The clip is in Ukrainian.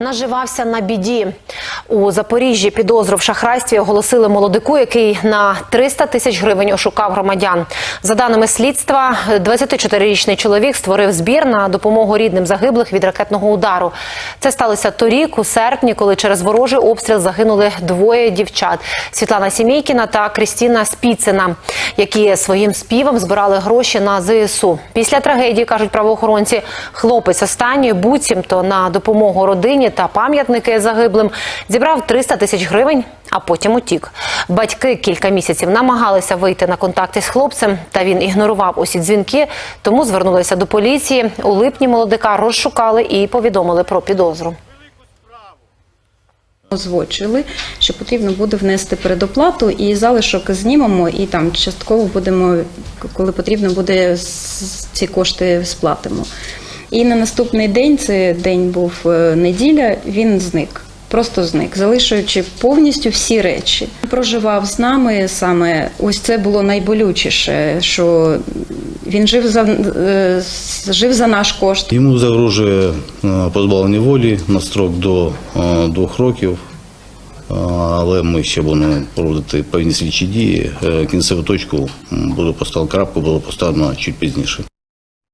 Наживався на біді. У Запоріжжі підозру в шахрайстві оголосили молодику, який на 300 тисяч гривень ошукав громадян. За даними слідства, 24-річний чоловік створив збір на допомогу рідним загиблих від ракетного удару. Це сталося торік, у серпні, коли через ворожий обстріл загинули двоє дівчат – Світлана Сімейкіна та Крістіна Спіцина, які своїм співом збирали гроші на ЗСУ. Після трагедії, кажуть правоохоронці, хлопець останньої буцімто на допомогу родині та пам'ятники загиблим зібрав 300 тисяч гривень, а потім утік. Батьки кілька місяців намагалися вийти на контакти з хлопцем, та він ігнорував усі дзвінки, тому звернулися до поліції. У липні молодика розшукали і повідомили про підозру. Озвучили, що потрібно буде внести передоплату і залишок знімемо, і там частково будемо, коли потрібно буде, ці кошти сплатимо. І на наступний день, це день був е, неділя, він зник. Просто зник, залишуючи повністю всі речі. Проживав з нами саме ось це було найболючіше, що він жив за е, жив за наш кошт. Йому загрожує е, позбавлення волі на строк до двох років, але ми ще будемо проводити певні слідчі дії. Кінцеву точку буде поставлена крапку, було поставлено чуть пізніше.